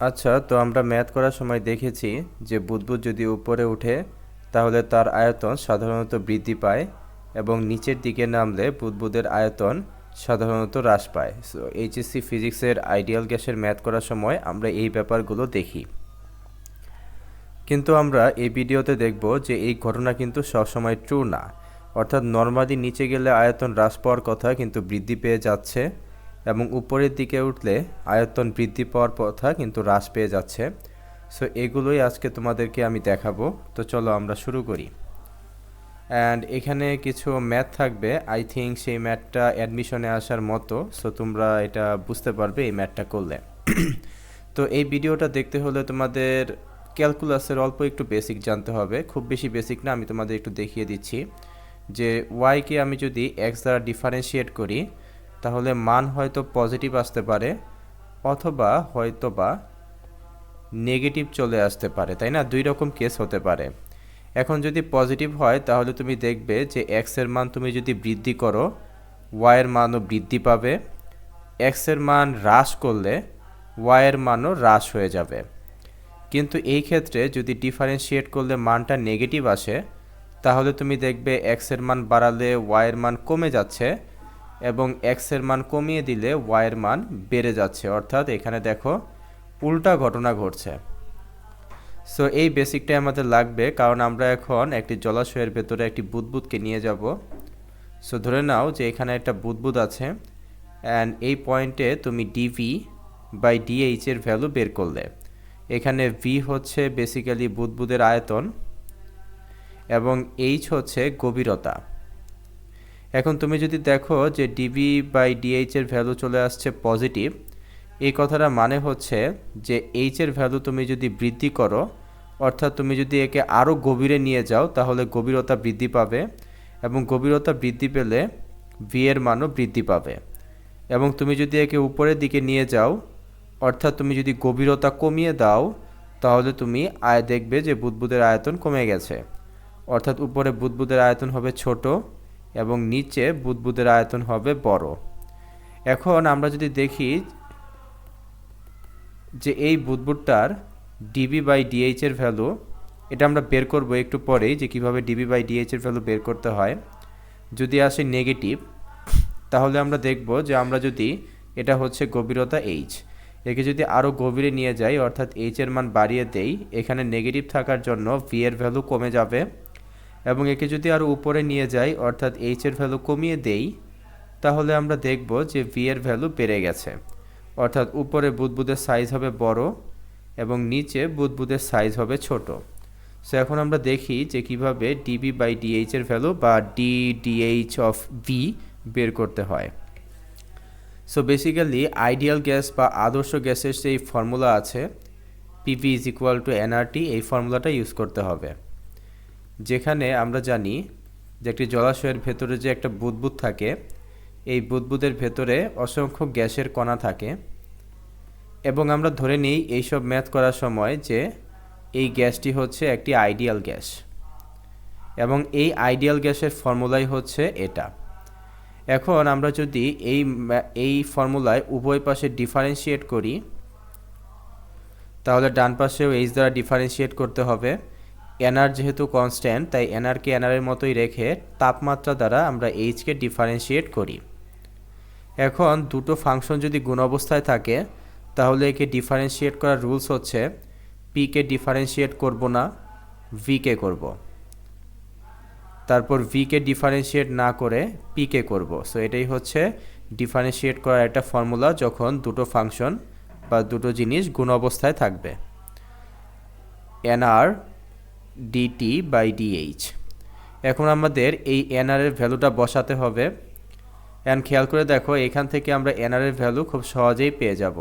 আচ্ছা তো আমরা ম্যাথ করার সময় দেখেছি যে বুদবুদ যদি উপরে উঠে, তাহলে তার আয়তন সাধারণত বৃদ্ধি পায় এবং নিচের দিকে নামলে বুদবুদের আয়তন সাধারণত হ্রাস পায়। সো এইচএসসি ফিজিক্সের আইডিয়াল গ্যাসের ম্যাথ করার সময় আমরা এই ব্যাপারগুলো দেখি। কিন্তু আমরা এই ভিডিওতে দেখব যে এই ঘটনা কিন্তু সবসময় ট্রু না। অর্থাৎ নর্মালি নিচে গেলে আয়তন হ্রাস পাওয়ার কথা কিন্তু বৃদ্ধি পেয়ে যাচ্ছে। এবং উপরের দিকে উঠলে আয়তন বৃদ্ধি পাওয়ার কথা কিন্তু হ্রাস পেয়ে যাচ্ছে। সো এগুলোই আজকে তোমাদেরকে আমি দেখাবো। তো চলো আমরা শুরু করি। অ্যান্ড এখানে কিছু ম্যাথ থাকবে। আই থিঙ্ক সেই ম্যাথটা অ্যাডমিশনে আসার মতো। সো তোমরা এটা বুঝতে পারবে এই ম্যাথটা করলে। তো এই ভিডিওটা দেখতে হলে তোমাদের ক্যালকুলাসের অল্প একটু বেসিক জানতে হবে। খুব বেশি বেসিক না, আমি তোমাদের একটু দেখিয়ে দিচ্ছি। যে ওয়াইকে আমি যদি এক্স দ্বারা ডিফারেন্সিয়েট করি তাহলে মান হয়তো পজিটিভ আসতে পারে, অথবা হয়তো বা নেগেটিভ চলে আসতে পারে, তাই না? দুই রকম কেস হতে পারে। এখন যদি পজিটিভ হয়, তাহলে তুমি দেখবে যে এক্সের মান তুমি যদি বৃদ্ধি করো ওয়াইয়ের মানও বৃদ্ধি পাবে। এক্সের মান হ্রাস করলে ওয়াইয়ের মানও হ্রাস হয়ে যাবে। কিন্তু এই ক্ষেত্রে যদি ডিফারেন্সিয়েট করলে মানটা নেগেটিভ আসে, তাহলে তুমি দেখবে এক্সের মান বাড়ালে ওয়াইয়ের মান কমে যাচ্ছে এবং এক্সের মান কমিয়ে দিলে ওয়াইয়ের মান বেড়ে যাচ্ছে। অর্থাৎ এখানে দেখো উল্টা ঘটনা ঘটছে। সো এই বেসিকটাই আমাদের লাগবে, কারণ আমরা এখন একটি জলাশয়ের ভেতরে একটি বুদবুদকে নিয়ে যাব। সো ধরে নাও যে এখানে একটা বুদবুদ আছে অ্যান্ড এই পয়েন্টে তুমি ডিভি বাই ডিএইচ এর ভ্যালু বের করলে। এখানে ভি হচ্ছে বেসিক্যালি বুদবুদের আয়তন, এবং এইচ হচ্ছে গভীরতা। এখন তুমি যদি দেখো যে ডিবি বাই ডিএইচ এর ভ্যালু চলে আসছে পজিটিভ এই কথাটা মানে হচ্ছে যে এইচ এর ভ্যালু তুমি যদি বৃদ্ধি করো, অর্থাৎ তুমি যদি একে আরও গভীরে নিয়ে যাও, তাহলে গভীরতা বৃদ্ধি পাবে এবং গভীরতা বৃদ্ধি পেলে ভি এর মানও বৃদ্ধি পাবে। এবং তুমি যদি একে উপরের দিকে নিয়ে যাও, অর্থাৎ তুমি যদি গভীরতা কমিয়ে দাও, তাহলে তুমি আয় দেখবে যে বুদবুদের আয়তন কমে গেছে। অর্থাৎ উপরে বুদবুদের আয়তন হবে ছোট এবং নিচে বুদবুদের আয়তন হবে বড়। এখন আমরা যদি দেখি যে এই বুদবুদটার ডিবি বাই ডিএইচ এর ভ্যালু এটা আমরা বের করব একটু পরেই যে কীভাবে ডিবি বাই ডিএইচ এর ভ্যালু বের করতে হয়। যদি আসে নেগেটিভ তাহলে আমরা দেখব যে আমরা যদি এটা হচ্ছে গভীরতা এইচ একে যদি আরও গভীরে নিয়ে যাই, অর্থাৎ এইচ এর মান বাড়িয়ে দেই, এখানে নেগেটিভ থাকার জন্য ভি এর ভ্যালু কমে যাবে। এবং একে যদি আরও উপরে নিয়ে যাই, অর্থাৎ এইচ এর ভ্যালু কমিয়ে দেই, তাহলে আমরা দেখব যে ভি এর ভ্যালু বেড়ে গেছে। অর্থাৎ উপরে বুদবুদের সাইজ হবে বড় এবং নিচে বুদবুদের সাইজ হবে ছোট। সো এখন আমরা দেখি যে কীভাবে ডিবি বাই ডিএইচ এর ভ্যালু বা ডি ডিএইচ অফ ভি বের করতে হয়। সো বেসিক্যালি আইডিয়াল গ্যাস বা আদর্শ গ্যাসের যেই ফর্মুলা আছে PV is equal to NRT এই ফর্মুলাটা ইউজ করতে হবে। যেখানে আমরা জানি যে একটি জলাশয়ের ভেতরে যে একটা বুদবুদ থাকে, এই বুদবুদের ভেতরে অসংখ্য গ্যাসের কণা থাকে এবং আমরা ধরে নিই এইসব ম্যাথ করার সময় যে এই গ্যাসটি হচ্ছে একটি আইডিয়াল গ্যাস এবং এই আইডিয়াল গ্যাসের ফর্মুলাই হচ্ছে এটা। এখন আমরা যদি এই এই ফর্মুলায় উভয় পাশে ডিফারেন্সিয়েট করি, তাহলে ডান পাশেও এইচ দ্বারা ডিফারেন্সিয়েট করতে হবে। এনআর যেহেতু কনস্ট্যান্ট তাই এনআরকে এনআরের মতোই রেখে তাপমাত্রা দ্বারা আমরা এইচকে ডিফারেন্সিয়েট করি। এখন দুটো ফাংশন যদি গুণ অবস্থায় থাকে, তাহলে একে ডিফারেন্সিয়েট করার রুলস হচ্ছে পিকে ডিফারেন্সিয়েট করব না ভিকে করব। তারপর ভিকে ডিফারেন্সিয়েট না করে পিকে করব। সো এটাই হচ্ছে ডিফারেন্সিয়েট করার একটা ফর্মুলা যখন দুটো ফাংশন বা দুটো জিনিস গুণ অবস্থায় থাকবে। এনআর ডিটি বাই ডিএইচ এখন আমাদের এই এনআর এর ভ্যালুটা বসাতে হবে। অ্যান্ড খেয়াল করে দেখো, এখান থেকে আমরা এনআর এর ভ্যালু খুব সহজেই পেয়ে যাব।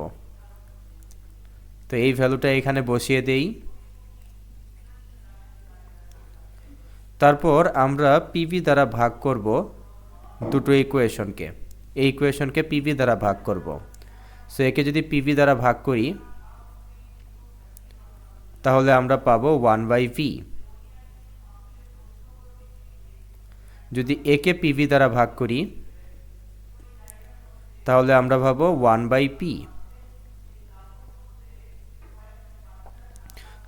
তো এই ভ্যালুটা এখানে বসিয়ে দেই। তারপর আমরা পিভি দ্বারা ভাগ করব দুটো ইকুয়েশনকে এই ইকুয়েশনকে পিভি দ্বারা ভাগ করব। সো একে যদি পিভি দ্বারা ভাগ করি তাহলে আমরা পাবো ওয়ান বাই ভি যদি একে পিভি দ্বারা ভাগ করি, তাহলে আমরা ভাবো ওয়ান বাই পি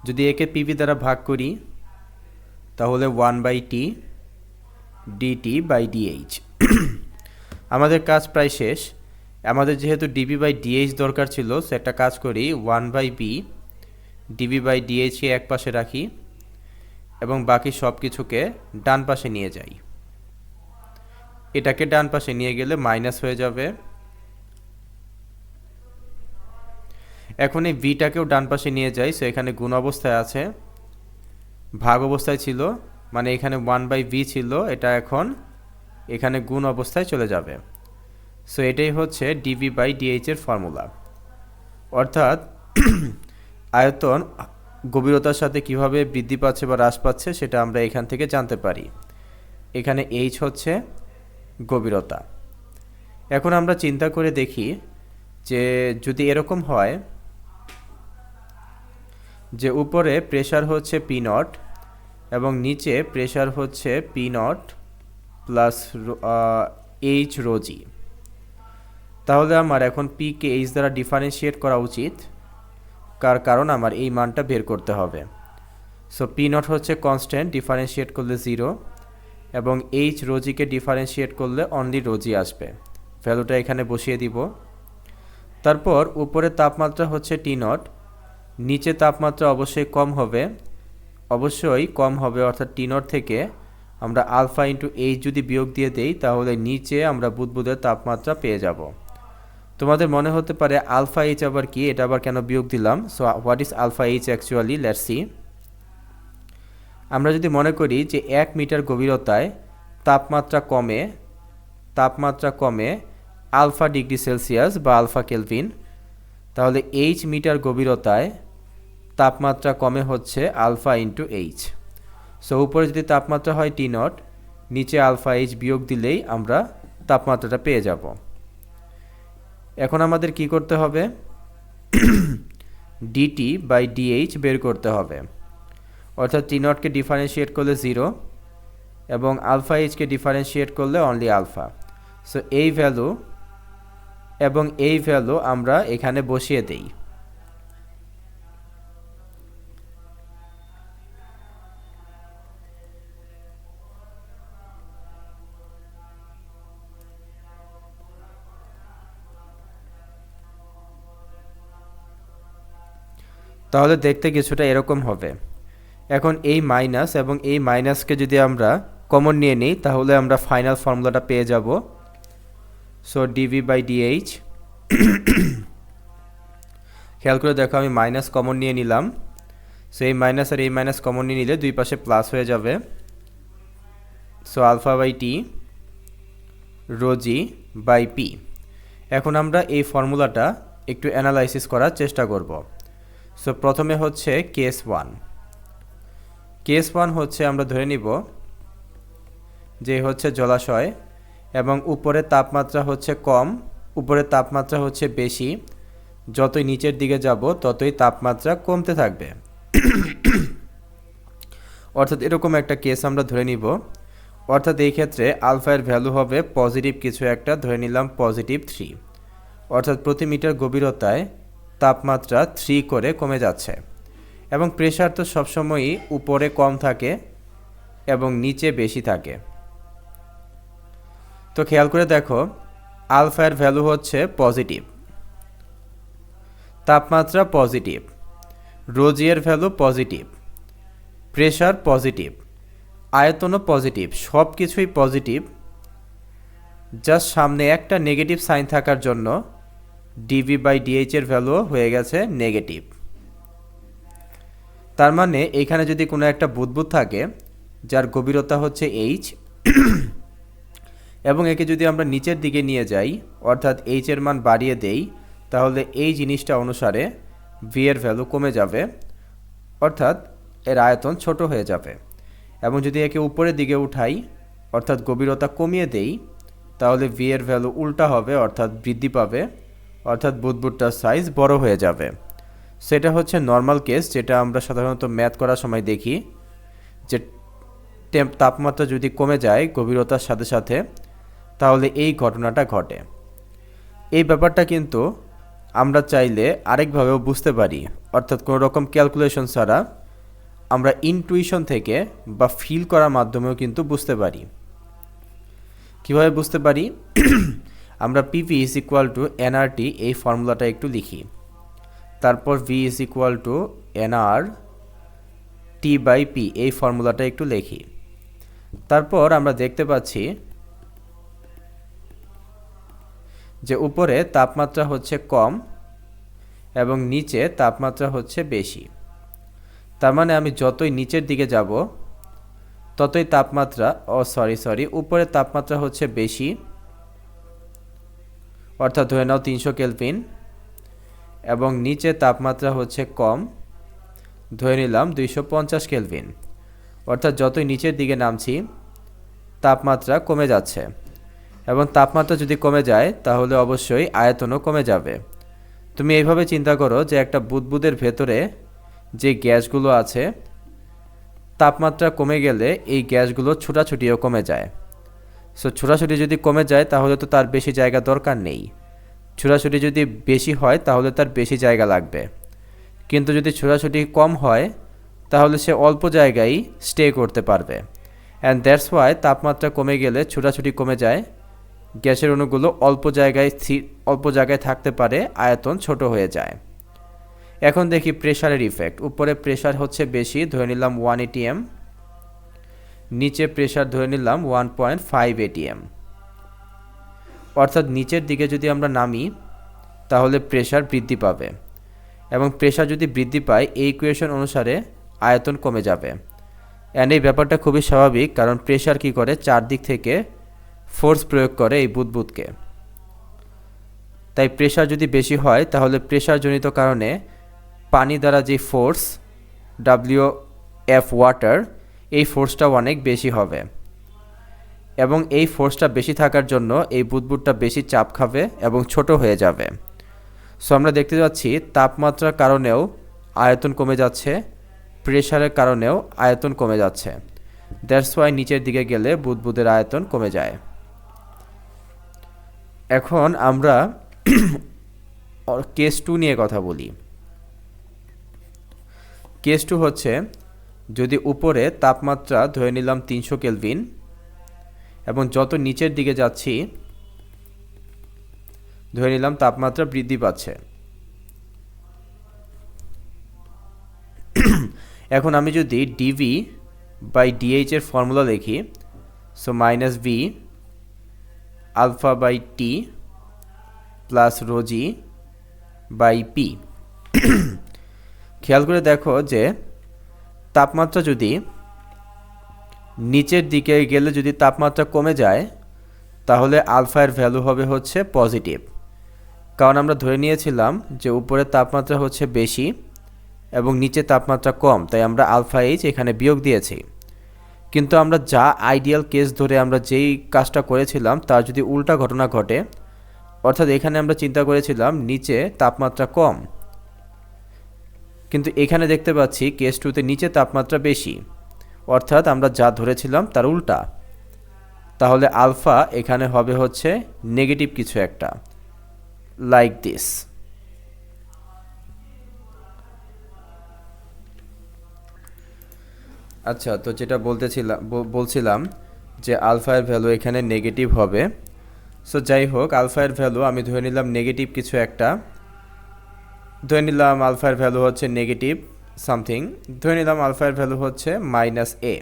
যদি একে পিভি দ্বারা ভাগ করি, তাহলে one by T DT by DH আমাদের কাজ প্রায় শেষ। আমাদের যেহেতু ডিবি বাই ডিএইচ দরকার ছিল সো একটা কাজ করি one by V DV by ডিএইচকে এক পাশে রাখি এবং বাকি সব কিছুকে ডান পাশে নিয়ে যাই। এটাকে ডান পাশে নিয়ে গেলে মাইনাস হয়ে যাবে। এখন এই ভিটাকেও ডান পাশে নিয়ে যাই সো এখানে গুণ অবস্থায় আছে। ভাগ অবস্থায় ছিল মানে এখানে ওয়ান বাই ভি ছিল, এটা এখন এখানে গুণ অবস্থায় চলে যাবে। সো এটাই হচ্ছে ডিভি বাই ডিএইচ এর ফর্মুলা অর্থাৎ আয়তন গভীরতার সাথে কীভাবে বৃদ্ধি পাচ্ছে বা হ্রাস পাচ্ছে সেটা আমরা এখান থেকে জানতে পারি। এখানে এইচ হচ্ছে গভীরতা। এখন আমরা চিন্তা করে দেখি যে যদি এরকম হয় যে উপরে প্রেশার হচ্ছে পি নট এবং নিচে প্রেশার হচ্ছে P nought plus H rho g তাহলে আমার এখন পিকে এইচ দ্বারা ডিফারেন্সিয়েট করা উচিত। কার কারণ আমার এই মানটা বের করতে হবে। সো পি নট হচ্ছে কনস্ট্যান্ট ডিফারেন্সিয়েট করলে জিরো এবং এইচ রোজিকে ডিফারেন্সিয়েট করলে অনলি রোজি আসবে। ভ্যালুটা এখানে বসিয়ে দিব। তারপর উপরে তাপমাত্রা হচ্ছে টি নট নিচে তাপমাত্রা অবশ্যই কম হবে, অবশ্যই কম হবে অর্থাৎ টি নট থেকে আমরা আলফা ইন্টু এইচ যদি বিয়োগ দিয়ে দেই, তাহলে নিচে আমরা বুদবুদের তাপমাত্রা পেয়ে যাব। তোমাদের মনে হতে পারে আলফা এইচ আবার কি? এটা আবার কেন বিয়োগ দিলাম? So what is alpha H actually let's see আমরা যদি মনে করি যে এক মিটার গভীরতায় তাপমাত্রা কমে তাপমাত্রা কমে আলফা ডিগ্রি সেলসিয়াস বা আলফা কেলভিন, তাহলে এইচ মিটার গভীরতায় তাপমাত্রা কমে হচ্ছে আলফা ইন্টু এইচ। সো উপরে যদি তাপমাত্রা হয় টি নট, নিচে আলফা এইচ বিয়োগ দিলেই আমরা তাপমাত্রাটা পেয়ে যাব। এখন আমাদের কি করতে হবে? ডিটি বাই ডিএইচ বের করতে হবে। অর্থাৎ টি নটকে ডিফারেন্সিয়েট করলে জিরো এবং আলফা এইচকে ডিফারেন্সিয়েট করলে অনলি আলফা সো এই ভ্যালু এবং এই ভ্যালু আমরা এখানে বসিয়ে দেই। তাহলে দেখতে কিছুটা এরকম হবে। এখন এই মাইনাস এবং এই মাইনাসকে যদি আমরা কমন নিয়ে নিই, তাহলে আমরা ফাইনাল ফর্মুলাটা পেয়ে যাব। সো ডিভি বাই ডিএইচ খেয়াল করে দেখো আমি মাইনাস কমন নিয়ে নিলাম। সো এই মাইনাস আর এই মাইনাস কমন নিয়ে নিলে দুই পাশে প্লাস হয়ে যাবে। So alpha by T rho g by P এখন আমরা এই ফর্মুলাটা একটু অ্যানালাইসিস করার চেষ্টা করব। সো প্রথমে হচ্ছে কেস ওয়ান কেস ওয়ান হচ্ছে আমরা ধরে নিব যে হচ্ছে জলাশয় এবং উপরে তাপমাত্রা হচ্ছে কম, উপরে তাপমাত্রা হচ্ছে বেশি। যতই নিচের দিকে যাব, ততই তাপমাত্রা কমতে থাকবে। অর্থাৎ এরকম একটা কেস আমরা ধরে নিব। অর্থাৎ এই ক্ষেত্রে আলফায়ের ভ্যালু হবে পজিটিভ কিছু একটা, ধরে নিলাম পজিটিভ থ্রি অর্থাৎ প্রতি মিটার গভীরতায় তাপমাত্রা থ্রি করে কমে যাচ্ছে এবং প্রেশার তো সবসময়ই উপরে কম থাকে এবং নিচে বেশি থাকে। তো খেয়াল করে দেখো আলফার ভ্যালু হচ্ছে পজিটিভ তাপমাত্রা পজিটিভ রোজিয়ের ভ্যালু পজিটিভ প্রেশার পজিটিভ আয়তনও পজিটিভ সব কিছুই পজিটিভ জাস্ট সামনে একটা নেগেটিভ সাইন থাকার জন্য ডিভি বাই ডিএইচ এর ভ্যালু হয়ে গেছে নেগেটিভ তার মানে এখানে যদি কোনো একটা বুদবুদ থাকে, যার গভীরতা হচ্ছে এইচ এবং একে যদি আমরা নিচের দিকে নিয়ে যাই, অর্থাৎ এইচ এর মান বাড়িয়ে দেই, তাহলে এই জিনিসটা অনুসারে ভি এর ভ্যালু কমে যাবে, অর্থাৎ এর আয়তন ছোট হয়ে যাবে। এবং যদি একে উপরের দিকে উঠাই, অর্থাৎ গভীরতা কমিয়ে দেই, তাহলে ভি এর ভ্যালু উল্টা হবে, অর্থাৎ বৃদ্ধি পাবে। অর্থাৎ বুদবুদটার সাইজ বড় হয়ে যাবে। সেটা হচ্ছে নর্মাল কেস যেটা আমরা সাধারণত ম্যাথ করার সময় দেখি, যে তাপমাত্রা যদি কমে যায় গভীরতার সাথে সাথে, তাহলে এই ঘটনাটা ঘটে। এই ব্যাপারটা কিন্তু আমরা চাইলে আরেকভাবেও বুঝতে পারি। অর্থাৎ কোনো রকম ক্যালকুলেশন ছাড়া আমরা ইনটুইশন থেকে বা ফিল করার মাধ্যমেও কিন্তু বুঝতে পারি। কীভাবে বুঝতে পারি? আমরা PV is equal to NRT এই ফর্মুলাটা একটু লিখি। তারপর V is equal to NR T by P এই ফর্মুলাটা একটু লিখি। তারপর আমরা দেখতে পাচ্ছি যে উপরে তাপমাত্রা হচ্ছে কম এবং নিচে তাপমাত্রা হচ্ছে বেশি। তার মানে আমি যতই নিচের দিকে যাব, ততই তাপমাত্রা, ও সরি সরি, উপরে তাপমাত্রা হচ্ছে বেশি অর্থাৎ ধরে নাও তিনশো কেলভিন। এবং নিচে তাপমাত্রা হচ্ছে কম। ধরে নিলাম দুইশো পঞ্চাশ কেলভিন। অর্থাৎ যতই নিচের দিকে নামছি, তাপমাত্রা কমে যাচ্ছে। এবং তাপমাত্রা যদি কমে যায়, তাহলে অবশ্যই আয়তনও কমে যাবে। তুমি এইভাবে চিন্তা করো যে একটা বুদবুদের ভেতরে যে গ্যাসগুলো আছে, তাপমাত্রা কমে গেলে এই গ্যাসগুলো ছোটাছুটিও কমে যায়। সো ছোটাছুটি যদি কমে যায় তাহলে তো তার বেশি জায়গা দরকার নেই ছোটাছুটি যদি বেশি হয় তাহলে তার বেশি জায়গা লাগবে কিন্তু যদি ছোটাছুটি কম হয় তাহলে সে অল্প জায়গায় স্টে করতে পারবে অ্যান্ড দ্যাটস ওয়াই তাপমাত্রা কমে গেলে ছোটাছুটি কমে যায় গ্যাসের অণুগুলো অল্প জায়গায় স্থির অল্প জায়গায় থাকতে পারে আয়তন ছোট হয়ে যায় এখন দেখি প্রেশারের ইফেক্ট উপরে প্রেশার হচ্ছে বেশি ধরে নিলাম ওয়ান এটিএম নিচে প্রেশার ধরে নিলাম ওয়ান পয়েন্ট ফাইভ এটিএম অর্থাৎ নিচের দিকে যদি আমরা নামি, তাহলে প্রেশার বৃদ্ধি পাবে। এবং প্রেশার যদি বৃদ্ধি পায়, এই ইকুয়েশন অনুসারে আয়তন কমে যাবে। অ্যান্ড এই ব্যাপারটা খুবই স্বাভাবিক, কারণ প্রেশার কি করে? চারদিক থেকে ফোর্স প্রয়োগ করে এই বুদবুদকে। তাই প্রেশার যদি বেশি হয়, তাহলে প্রেশারজনিত কারণে পানি দ্বারা যে ফোর্স ডাব্লিউ এফ ওয়াটার এই ফোর্সটাও অনেক বেশি হবে। এবং এই ফোর্সটা বেশি থাকার জন্য এই বুদবুদটা বেশি চাপ খাবে এবং ছোট হয়ে যাবে। সো আমরা দেখতে পাচ্ছি তাপমাত্রার কারণেও আয়তন কমে যাচ্ছে প্রেশারের কারণেও আয়তন কমে যাচ্ছে। দ্যাটস ওয়াই নিচের দিকে গেলে বুদবুদের আয়তন কমে যায়। এখন আমরা কেস টু নিয়ে কথা বলি। কেস টু হচ্ছে যদি উপরে তাপমাত্রা ধরে নিলাম তিনশো কেলভিন এবং যত নিচের দিকে যাচ্ছি, ধরে নিলাম তাপমাত্রা বৃদ্ধি পাচ্ছে। এখন আমি যদি ডিভি বাই ডিএইচ এর ফর্মুলা লিখি so minus V alpha by T plus rho g by P খেয়াল করে দেখো যে তাপমাত্রা যদি নিচের দিকে গেলে যদি তাপমাত্রা কমে যায়, তাহলে আলফায়ের ভ্যালু হবে হচ্ছে পজিটিভ কারণ আমরা ধরে নিয়েছিলাম যে উপরে তাপমাত্রা হচ্ছে বেশি এবং নিচে তাপমাত্রা কম, তাই আমরা আলফা এইচ এখানে বিয়োগ দিয়েছি। কিন্তু আমরা যা আইডিয়াল কেস ধরে আমরা যেই কাজটা করেছিলাম, তার যদি উল্টা ঘটনা ঘটে, অর্থাৎ এখানে আমরা চিন্তা করেছিলাম নিচে তাপমাত্রা কম কিন্তু এখানে দেখতে পাচ্ছি কেস টুতে নিচে তাপমাত্রা বেশি। অর্থাৎ আমরা যা ধরেছিলাম তার উল্টা। তাহলে আলফা এখানে হবে হচ্ছে নেগেটিভ কিছু একটা। Like this. আচ্ছা তো যেটা বলতেছিলাম বলছিলাম যে আলফায়ের ভ্যালু এখানে নেগেটিভ হবে। সো যাই হোক আলফায়ের ভ্যালু আমি ধরে নিলাম নেগেটিভ কিছু একটা। ধরে নিলাম আলফার ভ্যালু হচ্ছে নেগেটিভ সামথিং ধরে নিলাম আলফার ভ্যালু হচ্ছে মাইনাস এ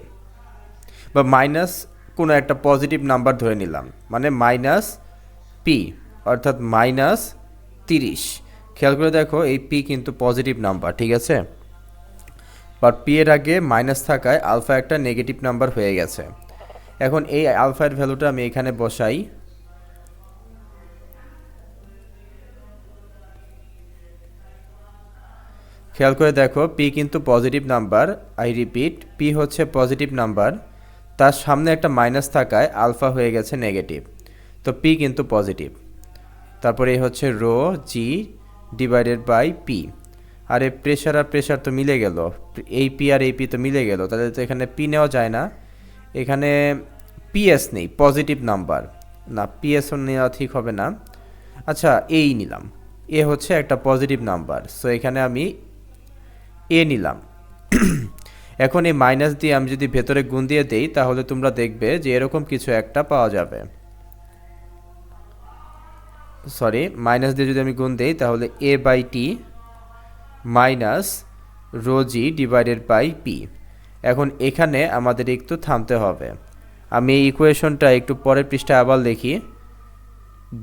বা মাইনাস কোনো একটা পজিটিভ নাম্বার ধরে নিলাম মানে মাইনাস পি অর্থাৎ মাইনাস তিরিশ। খেয়াল করে দেখো, এই পি কিন্তু পজিটিভ নাম্বার ঠিক আছে? বাট পি এর আগে মাইনাস থাকায় আলফা একটা নেগেটিভ নাম্বার হয়ে গেছে। এখন এই আলফার ভ্যালুটা আমি এখানে বসাই। খেয়াল করে দেখো পি কিন্তু positive number I repeat P হচ্ছে পজিটিভ নাম্বার তার সামনে একটা মাইনাস থাকায় আলফা হয়ে গেছে নেগেটিভ তো পি কিন্তু পজিটিভ তারপরে এই হচ্ছে rho g divided by P আর এই প্রেশার আর প্রেশার তো মিলে গেল, এই পি আর এই পি তো মিলে গেল, তাহলে তো এখানে পি নেওয়া যায় না, এখানে পিএস নেই পজিটিভ নাম্বার না পিএসও নেওয়া ঠিক হবে না আচ্ছা এই নিলাম, এ হচ্ছে একটা পজিটিভ নাম্বার সো এখানে আমি এ নিলাম। এখন এই মাইনাস দিয়ে আমি যদি ভেতরে গুণ দিয়ে দেই, তাহলে তোমরা দেখবে যে এরকম কিছু একটা পাওয়া যাবে। সরি মাইনাস দিয়ে যদি আমি গুণ দেই, তাহলে A by T minus rho g divided by P এখন এখানে আমাদের একটু থামতে হবে। আমি এই ইকুয়েশনটা একটু পরের পৃষ্ঠায় আবার লিখি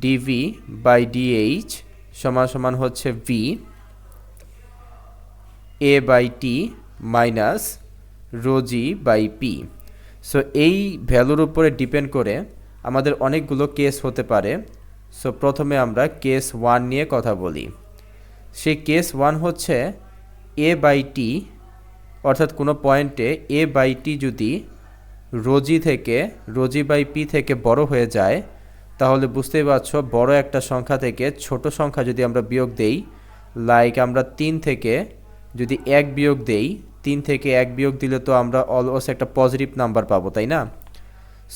ডিভি বাই ডিএইচ সমান সমান হচ্ছে V A by T minus rho g by P so এই ভ্যালুর উপরে ডিপেন্ড করে আমাদের অনেকগুলো কেস হতে পারে। সো প্রথমে আমরা কেস ওয়ান নিয়ে কথা বলি। সেই কেস ওয়ান হচ্ছে এ বাই টি অর্থাৎ কোনো পয়েন্টে এ বাই টি যদি রোজি থেকে রোজি বাই পি থেকে বড় হয়ে যায়, তাহলে বুঝতেই পারছ বড় একটা সংখ্যা থেকে ছোট সংখ্যা যদি আমরা বিয়োগ দেই লাইক আমরা তিন থেকে যদি এক বিয়োগ দেই, তিন থেকে এক বিয়োগ দিলে তো আমরা অলওয়াস একটা পজিটিভ নাম্বার পাবো, তাই না?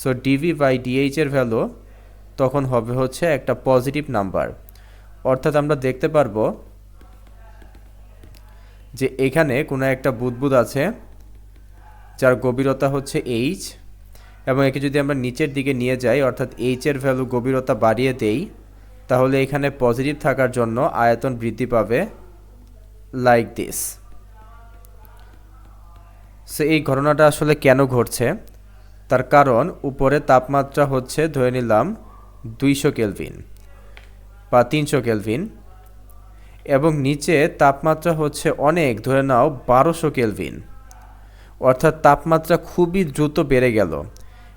সো ডিভি বাই ডিএইচের ভ্যালু তখন হবে হচ্ছে একটা পজিটিভ নাম্বার অর্থাৎ আমরা দেখতে পারব যে এখানে কোনো একটা বুদবুদ আছে, যার গভীরতা হচ্ছে এইচ এবং একে যদি আমরা নিচের দিকে নিয়ে যাই, অর্থাৎ এইচের ভ্যালু গভীরতা বাড়িয়ে দেই, তাহলে এখানে পজিটিভ থাকার জন্য আয়তন বৃদ্ধি পাবে লাইক দিস সো এই ঘটনাটা আসলে কেন ঘটছে? তার কারণ উপরে তাপমাত্রা হচ্ছে ধরে নিলাম দুইশো কেলভিন বা তিনশো কেলভিন এবং নিচে তাপমাত্রা হচ্ছে অনেক, ধরে নাও বারোশো কেলভিন। অর্থাৎ তাপমাত্রা খুবই দ্রুত বেড়ে গেল।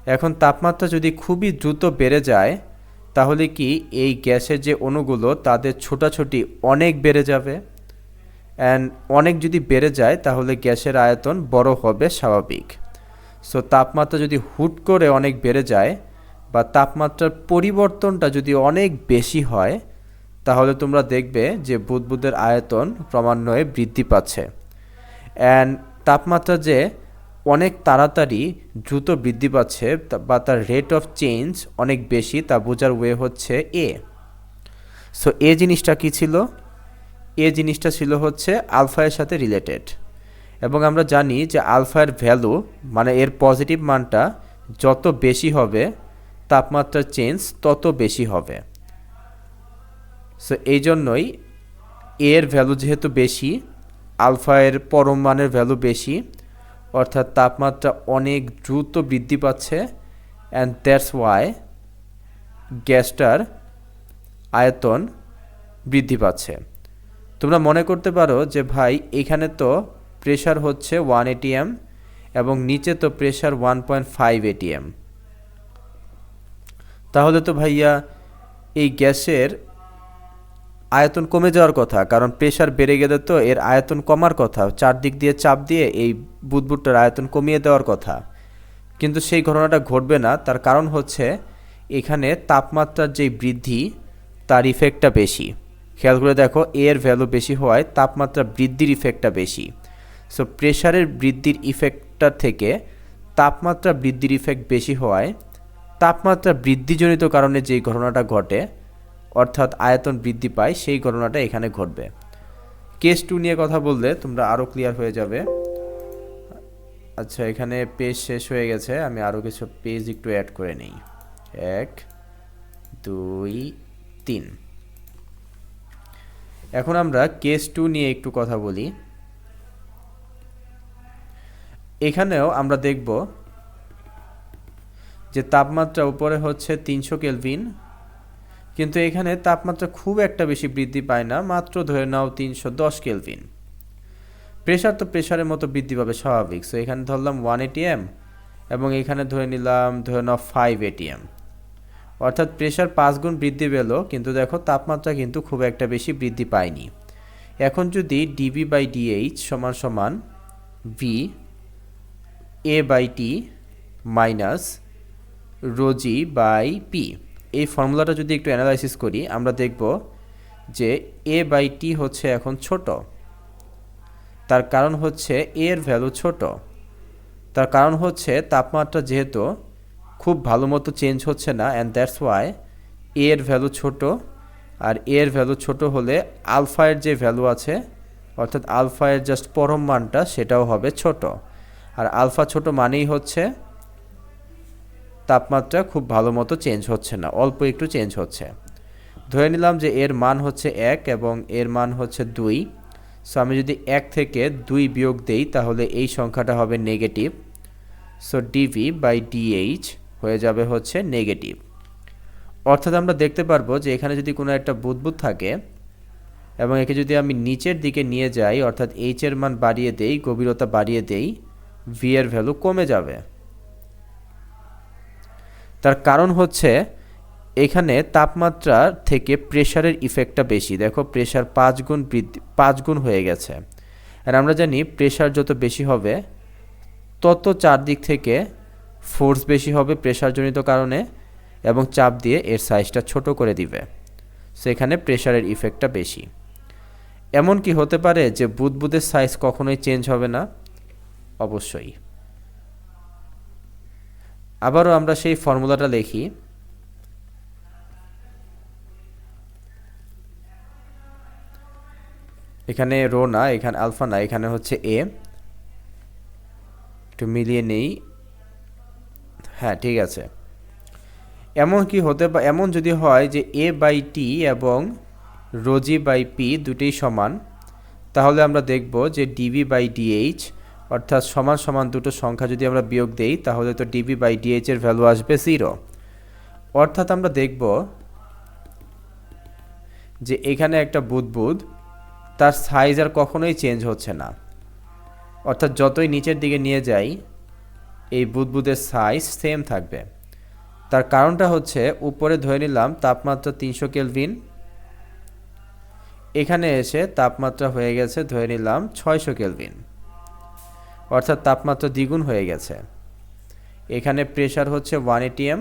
এখন তাপমাত্রা যদি খুবই দ্রুত বেড়ে যায়, তাহলে কি এই গ্যাসের যে অণুগুলো তাদের ছোটাছুটি অনেক বেড়ে যাবে? অ্যান্ড অনেক যদি বেড়ে যায়, তাহলে গ্যাসের আয়তন বড় হবে স্বাভাবিক। সো তাপমাত্রা যদি হুট করে অনেক বেড়ে যায় বা তাপমাত্রার পরিবর্তনটা যদি অনেক বেশি হয়, তাহলে তোমরা দেখবে যে বুদবুদের আয়তন ক্রমান্বয়ে বৃদ্ধি পাচ্ছে। অ্যান্ড তাপমাত্রা যে অনেক তাড়াতাড়ি দ্রুত বৃদ্ধি পাচ্ছে বা তার রেট অফ চেঞ্জ অনেক বেশি, তা বোঝার ওয়ে হচ্ছে এ সো এ জিনিসটা কী ছিল? এ জিনিসটা ছিল হচ্ছে আলফায়ের সাথে রিলেটেড এবং আমরা জানি যে আলফায়ের ভ্যালু মানে এর পজিটিভ মানটা যত বেশি হবে, তাপমাত্রার চেঞ্জ তত বেশি হবে। সো এই জন্যই এর ভ্যালু যেহেতু বেশি আলফায়ের পরম মানের ভ্যালু বেশি, অর্থাৎ তাপমাত্রা অনেক দ্রুত বৃদ্ধি পাচ্ছে অ্যান্ড দ্যাটস ওয়াই গ্যাসটার আয়তন বৃদ্ধি পাচ্ছে। তোমরা মনে করতে পারো যে ভাই, এখানে তো প্রেশার হচ্ছে ওয়ান এটিএম এবং নিচে তো pressure one point five ATM তাহলে তো ভাইয়া, এই গ্যাসের আয়তন কমে যাওয়ার কথা, কারণ প্রেশার বেড়ে গেলে তো এর আয়তন কমার কথা, চারদিক দিয়ে চাপ দিয়ে এই বুদবুদটার আয়তন কমিয়ে দেওয়ার কথা। কিন্তু সেই ঘটনাটা ঘটবে না, তার কারণ হচ্ছে এখানে তাপমাত্রার যেই বৃদ্ধি, তার ইফেক্টটা বেশি। খেয়াল করে দেখো এর ভ্যালু বেশি হওয়ায় তাপমাত্রা বৃদ্ধির ইফেক্টটা বেশি। সো প্রেশারের বৃদ্ধির ইফেক্টটার থেকে তাপমাত্রা বৃদ্ধির ইফেক্ট বেশি হওয়ায় তাপমাত্রা বৃদ্ধিজনিত কারণে যেই ঘটনাটা ঘটে, অর্থাৎ আয়তন বৃদ্ধি পায়, সেই ঘটনাটা এখানে ঘটবে। কেস টু নিয়ে কথা বললে তোমরা আরও ক্লিয়ার হয়ে যাবে। আচ্ছা এখানে পেজ শেষ হয়ে গেছে, আমি আরও কিছু পেজ একটু অ্যাড করে নিই। এক, দুই, তিন। এখন আমরা কেস টু নিয়ে একটু কথা বলি। এখানেও আমরা দেখব যে তাপমাত্রা উপরে হচ্ছে তিনশো কেলভিন, কিন্তু এখানে তাপমাত্রা খুব একটা বেশি বৃদ্ধি পায় না, মাত্র ধরে নাও তিনশো দশ কেলভিন। প্রেশার তো প্রেশারের মতো বৃদ্ধি পাবে, স্বাভাবিক। সো এখানে ধরলাম ওয়ান এটিএম এবং এখানে ধরে নিলাম, ধরে নাও ফাইভ এটিএম অর্থাৎ প্রেশার পাঁচ গুণ বৃদ্ধি পেল, কিন্তু দেখো তাপমাত্রা কিন্তু খুব একটা বেশি বৃদ্ধি পায়নি। এখন যদি ডিবি বাই ডিএইচ সমান সমান V A by T minus rho g by P এই ফর্মুলাটা যদি একটু অ্যানালাইসিস করি, আমরা দেখব যে এ বাই টি হচ্ছে এখন ছোট। তার কারণ হচ্ছে এর ভ্যালু ছোট। তার কারণ হচ্ছে তাপমাত্রা যেহেতু খুব ভালো মতো চেঞ্জ হচ্ছে না অ্যান্ড দ্যাটস ওয়াই এর ভ্যালু ছোট, আর এর ভ্যালু ছোট হলে আলফায়ের যে ভ্যালু আছে, অর্থাৎ আলফায়ের জাস্ট পরম মানটা সেটাও হবে ছোট। আর আলফা ছোট মানেই হচ্ছে তাপমাত্রা খুব ভালো মতো চেঞ্জ হচ্ছে না, অল্প একটু চেঞ্জ হচ্ছে। ধরে নিলাম যে এর মান হচ্ছে এক এবং এর মান হচ্ছে দুই সো আমি যদি এক থেকে দুই বিয়োগ দেই, তাহলে এই সংখ্যাটা হবে negative so dV by dH হয়ে যাবে হচ্ছে নেগেটিভ অর্থাৎ আমরা দেখতে পারব যে এখানে যদি কোনো একটা বুদবুদ থাকে এবং একে যদি আমি নিচের দিকে নিয়ে যাই, অর্থাৎ এইচ এর মান বাড়িয়ে দেই, গভীরতা বাড়িয়ে দেই ভি এর ভ্যালু কমে যাবে। তার কারণ হচ্ছে এখানে তাপমাত্রা থেকে প্রেশারের ইফেক্টটা বেশি। দেখো প্রেশার পাঁচ গুণ বৃদ্ধি, পাঁচ গুণ হয়ে গেছে। আর আমরা জানি প্রেশার যত বেশি হবে, তত চারদিক থেকে ফোর্স বেশি হবে প্রেশারজনিত কারণে এবং চাপ দিয়ে এর সাইজটা ছোট করে দিবে। সেখানে প্রেশারের ইফেক্টটা বেশি। এমন কি হতে পারে যে বুদবুদের সাইজ কখনোই চেঞ্জ হবে না? অবশ্যই। আবারও আমরা সেই ফর্মুলাটা লিখি এখানে রো না, এখানে আলফা না, এখানে হচ্ছে এ। একটু মিলিয়ে নেই। হ্যাঁ ঠিক আছে। এমন কি হতে এমন যদি হয় যে এ বাই টি এবং রোজি বাই পি দুটোই সমান, তাহলে আমরা দেখব যে ডিবি বাই ডিএইচ অর্থাৎ সমান সমান দুটো সংখ্যা যদি আমরা বিয়োগ দেই, তাহলে তো ডিবি বাই ডিএইচ এর ভ্যালু আসবে জিরো অর্থাৎ আমরা দেখব যে এখানে একটা বুদবুদ, তার সাইজ আর কখনোই চেঞ্জ হচ্ছে না। অর্থাৎ যতই নিচের দিকে নিয়ে যাই এই বুদবুদের সাইজ সেম থাকবে। তার কারণটা হচ্ছে, উপরে ধরে নিলাম তাপমাত্রা তিনশো কেলভিন। এখানে এসে তাপমাত্রা হয়ে গেছে ধরে নিলাম ছয়শো কেলভিন। অর্থাৎ তাপমাত্রা দ্বিগুণ হয়ে গেছে। এখানে প্রেশার হচ্ছে ওয়ান এটিএম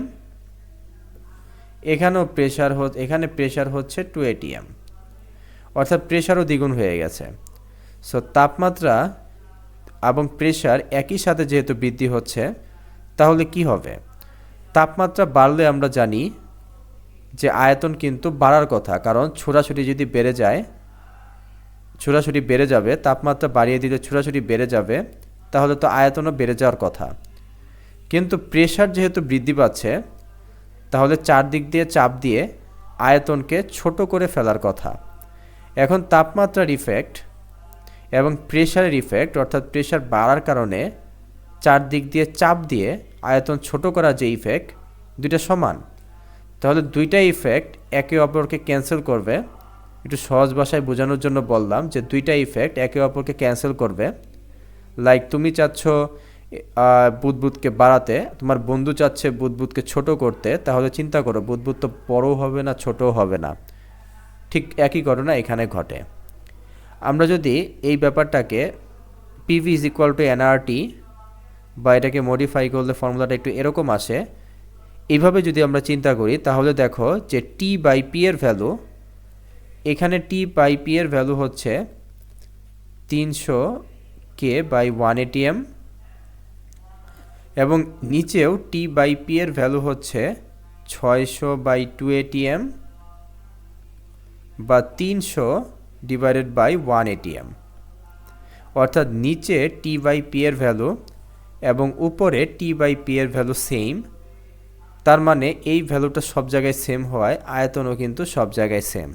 এখানেও প্রেশার এখানে প্রেশার হচ্ছে টু এটিএম অর্থাৎ প্রেশারও দ্বিগুণ হয়ে গেছে। সো তাপমাত্রা এবং প্রেশার একই সাথে যেহেতু বৃদ্ধি হচ্ছে, তাহলে কি হবে? তাপমাত্রা বাড়লে আমরা জানি যে আয়তন কিন্তু বাড়ার কথা, কারণ ছোড়াছুটি যদি বেড়ে যায় ছোড়াছুটি বেড়ে যাবে, তাপমাত্রা বাড়িয়ে দিলে ছোড়াছুটি বেড়ে যাবে, তাহলে তো আয়তনও বেড়ে যাওয়ার কথা। কিন্তু প্রেশার যেহেতু বৃদ্ধি পাচ্ছে, তাহলে চারদিক দিয়ে চাপ দিয়ে আয়তনকে ছোট করে ফেলার কথা। এখন তাপমাত্রার ইফেক্ট এবং প্রেশারের ইফেক্ট অর্থাৎ প্রেশার বাড়ার কারণে চারদিক দিয়ে চাপ দিয়ে আয়তন ছোট করা যে ইফেক্ট দুইটা সমান। তাহলে দুইটা ইফেক্ট একে অপরকে ক্যান্সেল করবে। একটু সহজ ভাষায় বোঝানোর জন্য বললাম যে দুইটা ইফেক্ট একে অপরকে ক্যান্সেল করবে। লাইক তুমি চাচ্ছ বুদবুদকে বাড়াতে, তোমার বন্ধু চাচ্ছে বুদবুদকে ছোট করতে, তাহলে চিন্তা করো, বুদবুদ তো বড়ও হবে না, ছোটও হবে না। ঠিক একই ঘটনা এখানে ঘটে। আমরা যদি এই ব্যাপারটাকে PV is equal to NRT বা এটাকে মডিফাই করলে ফর্মুলাটা একটু এরকম আসে, এইভাবে যদি আমরা চিন্তা করি, তাহলে দেখো যে টি বাই পি এর ভ্যালু এখানে টি বাই পি এর ভ্যালু হচ্ছে তিনশো কে বাই ওয়ান এটিএম এবং নিচেও টি বাই পি এর ভ্যালু হচ্ছে ছয়শো বাই টু এটিএম বা তিনশো ডিভাইডেড বাই ওয়ান এটিএম অর্থাৎ নিচে টি বাই পি এর ভ্যালু এবং উপরে টি বাই পি এর ভ্যালু সেম তার মানে এই ভ্যালুটা সব জায়গায় সেম হওয়ায় আয়তনও কিন্তু সব জায়গায় সেম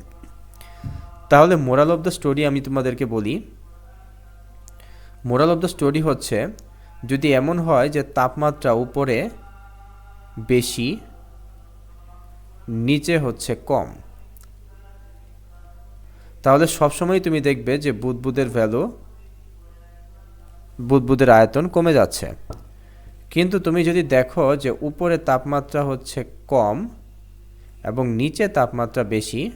তাহলে মোরাল অফ দ্য স্টোরি আমি তোমাদেরকে বলি। মোরাল অফ দ্য স্টোরি হচ্ছে, যদি এমন হয় যে তাপমাত্রা উপরে বেশি, নিচে হচ্ছে কম তাহলে সবসময় তুমি দেখবে যে বুদবুদের ভ্যালু বুদবুদের আয়তন কমে যাচ্ছে। কিন্তু তুমি যদি দেখো যে উপরে তাপমাত্রা হচ্ছে কম এবং নিচে তাপমাত্রা বেশি,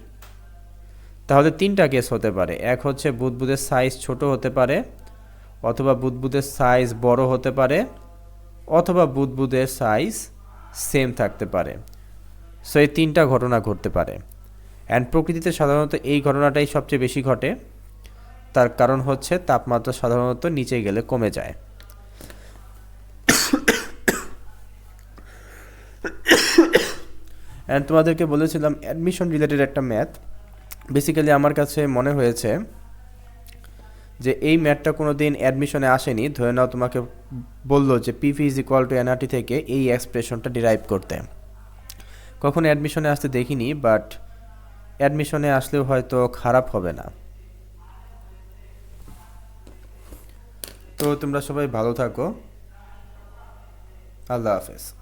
তাহলে তিনটা কেস হতে পারে। এক হচ্ছে বুদবুদের সাইজ ছোট হতে পারে, অথবা বুদবুদের সাইজ বড় হতে পারে, অথবা বুদবুদের সাইজ সেম থাকতে পারে। সো এই তিনটা ঘটনা ঘটতে পারে। অ্যান্ড প্রকৃতিতে সাধারণত এই ঘটনাটাই সবচেয়ে বেশি ঘটে। তার কারণ হচ্ছে তাপমাত্রা সাধারণত নিচে গেলে কমে যায়। অ্যান্ড তোমাদেরকে বলেছিলাম অ্যাডমিশন রিলেটেড একটা ম্যাথ বেসিক্যালি আমার কাছে মনে হয়েছে যে এই ম্যাথটা কোনো দিন অ্যাডমিশনে আসেনি। ধরে নাও তোমাকে বলল যে PV is equal to NRT থেকে এই এক্সপ্রেশনটা ডিরাইভ করতে। কখনো অ্যাডমিশনে আসতে দেখিনি বাট অ্যাডমিশনে আসলেও হয়তো খারাপ হবে না। তো তোমরা সবাই ভালো থাকো। আল্লাহ হাফেজ।